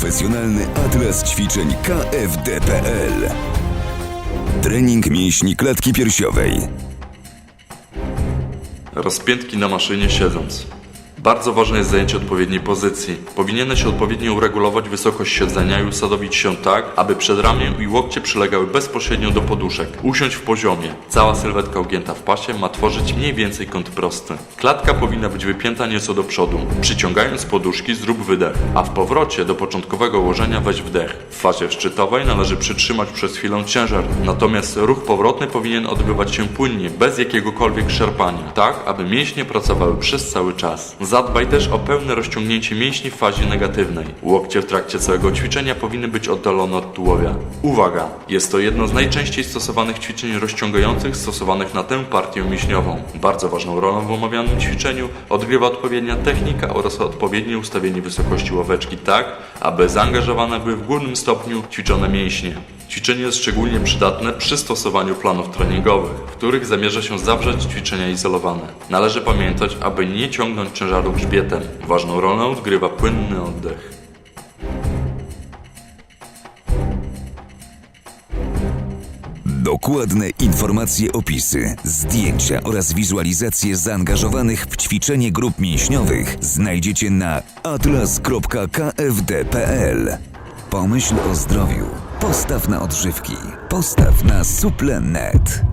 Profesjonalny atlas ćwiczeń KFD.pl Trening mięśni klatki piersiowej. Rozpiętki na maszynie siedząc. Bardzo ważne jest zajęcie odpowiedniej pozycji. Powinieneś odpowiednio uregulować wysokość siedzenia i usadowić się tak, aby przedramię i łokcie przylegały bezpośrednio do poduszek. Usiądź w poziomie. Cała sylwetka ugięta w pasie ma tworzyć mniej więcej kąt prosty. Klatka powinna być wypięta nieco do przodu. Przyciągając poduszki zrób wydech, a w powrocie do początkowego ułożenia weź wdech. W fazie szczytowej należy przytrzymać przez chwilę ciężar, natomiast ruch powrotny powinien odbywać się płynnie, bez jakiegokolwiek szarpania, tak aby mięśnie pracowały przez cały czas. Zadbaj też o pełne rozciągnięcie mięśni w fazie negatywnej. Łokcie w trakcie całego ćwiczenia powinny być oddalone od tułowia. Uwaga! Jest to jedno z najczęściej stosowanych ćwiczeń rozciągających stosowanych na tę partię mięśniową. Bardzo ważną rolę w omawianym ćwiczeniu odgrywa odpowiednia technika oraz odpowiednie ustawienie wysokości ławeczki tak, aby zaangażowane były w górnym stopniu ćwiczone mięśnie. Ćwiczenie jest szczególnie przydatne przy stosowaniu planów treningowych, w których zamierza się zawrzeć ćwiczenia izolowane. Należy pamiętać, aby nie ciągnąć ciężaru grzbietem. Ważną rolę odgrywa płynny oddech. Dokładne informacje, opisy, zdjęcia oraz wizualizacje zaangażowanych w ćwiczenie grup mięśniowych znajdziecie na atlas.kfd.pl. Pomyśl o zdrowiu. Postaw na odżywki. Postaw na suple.net.